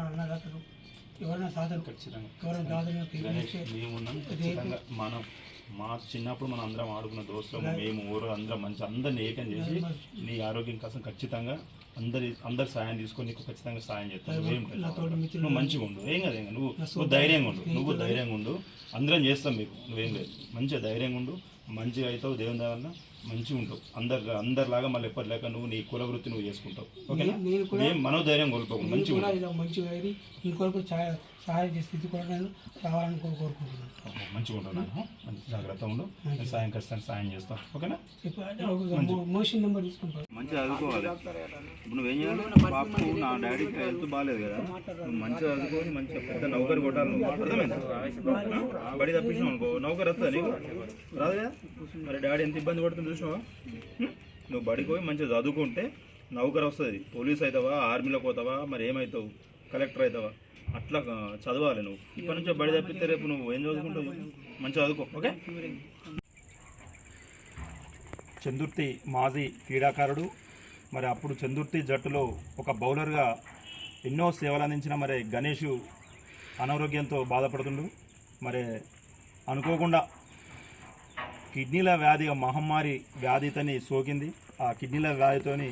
ఎవరన్నా అన్నదాతలు ఎవరైనా సాధన ఖచ్చితంగా. ఎవరైనా మనం మా చిన్నప్పుడు మనం అందరం ఆడుకున్న దోస్తులు మేము ఊరు అందరం మంచి అందరిని ఏకం చేసి నీ ఆరోగ్యం కోసం ఖచ్చితంగా అందరి అందరి సాయం తీసుకొని నీకు ఖచ్చితంగా సాయం చేస్తాను నువ్వేం మంచిగా ఉండు. ఏం కదా ఏం కాదు. నువ్వు నువ్వు ధైర్యంగా ఉండు. నువ్వు ధైర్యంగా ఉండు. అందరం చేస్తాం మీకు. నువ్వేం లేదు. మంచిగా ధైర్యంగా ఉండు. మంచిగా అవుతావు దేవుని వల్ల మంచిగా ఉంటావు. అందరు అందరిలాగా మళ్ళీ ఎప్పటిలాగా నువ్వు నీ కుల వృత్తి నువ్వు చేసుకుంటావు. ఓకేనా? నేను కూడా ఏం మనోధైర్యం కోల్పోకు మంచిగా ఇలా మంచిగా ఇంకొకరికి సహాయ చేసే స్థితి కూడా నేను రావాలని కోరు- కోరుకుంటున్నాను. మంచిగా ఉంటావు నాన్న మంచి జాగ్రత్త ఉండు. నేను సాయం ఖచ్చితంగా సాయం చేస్తాం. ఓకేనా? మోషన్ నెంబర్ మంచిగా చదువుకోవాలి. ఇప్పుడు నువ్వేం చేయాలి? బాపు నా డాడీకి హెల్త్ బాగాలేదు కదా. నువ్వు మంచిగా చదువుకొని మంచిగా పెద్ద నౌకరి కొట్టాలి అర్థమైందా? బడి తప్పించినావు అనుకో. నౌకరి వస్తుందా నీకు? రాదు కదా? మరి డాడీ ఎంత ఇబ్బంది పడుతుంది చూసినావా? నువ్వు బడికి పోయి మంచిగా చదువుకుంటే నౌకరి వస్తుంది. పోలీస్ అవుతావా ఆర్మీలోకి పోతావా? మరి ఏమవుతావు కలెక్టర్ అవుతావా అట్లా చదవాలి నువ్వు. ఇప్పటి నుంచో బడి తప్పితే రేపు నువ్వు ఏం చదువుకుంటావు మంచిగా చదువుకో ఓకే? చందుర్తి మాజీ క్రీడాకారుడు. మరి అప్పుడు చందుర్తి జట్టులో ఒక బౌలర్గా ఎన్నో సేవలు అందించిన మరి గణేష్ అనారోగ్యంతో బాధపడుతుండు. మరి అనుకోకుండా కిడ్నీల వ్యాధి మహమ్మారి వ్యాధితోని సోకింది. ఆ కిడ్నీల వ్యాధితోని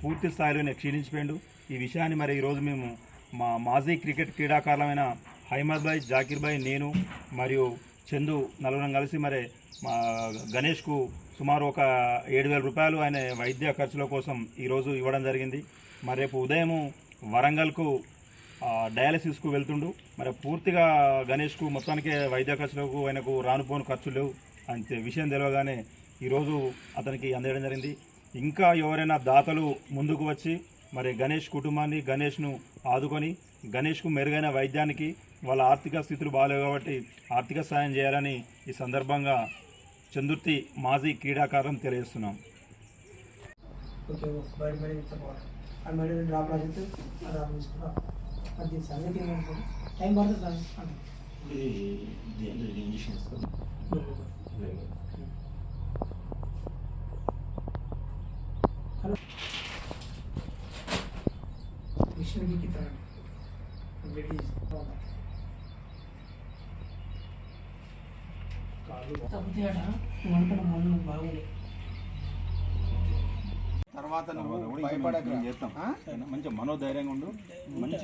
పూర్తి స్థాయిలోనే క్షీణించిపోయిండు. ఈ విషయాన్ని మరి ఈరోజు మేము మా మాజీ క్రికెట్ క్రీడాకారులమైన హైమద్ భాయ్ జాకిర్ భాయ్ నేను మరియు చందు నలుగురం కలిసి మరి మా గణేష్కు సుమారు ఒక ఏడు వేల రూపాయలు ఆయన వైద్య ఖర్చుల కోసం ఈరోజు ఇవ్వడం జరిగింది. మరి రేపు ఉదయం వరంగల్కు డయాలసిస్కు వెళ్తుండు. మరి పూర్తిగా గణేష్కు మొత్తానికి వైద్య ఖర్చులకు ఆయనకు రానుపోను ఖర్చులు లేవు అంతే విషయం తెలియగానే ఈరోజు అతనికి అందేయడం జరిగింది. ఇంకా ఎవరైనా దాతలు ముందుకు వచ్చి మరి గణేష్ కుటుంబాన్ని గణేష్ను ఆదుకొని గణేష్కు మెరుగైన వైద్యానికి వాళ్ళ ఆర్థిక స్థితులు బాగాలేవు కాబట్టి ఆర్థిక సాయం చేయాలని ఈ సందర్భంగా చందుర్తి మాజీ క్రీడాకారం తెలియజేస్తున్నాం ఓకే వంటలు మొన్న బాగుంది తర్వాత? మంచిగా మనోధైర్యంగా ఉండు. మంచి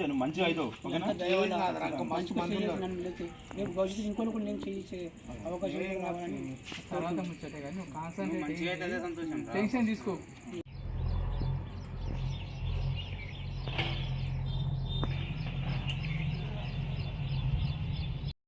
భవిష్యత్తు నేను చేసే అవకాశం రావాలని తర్వాత ముచ్చటే కానీ నువ్వు కాన్సన్ట్రేట్ టెన్షన్ తీసుకో.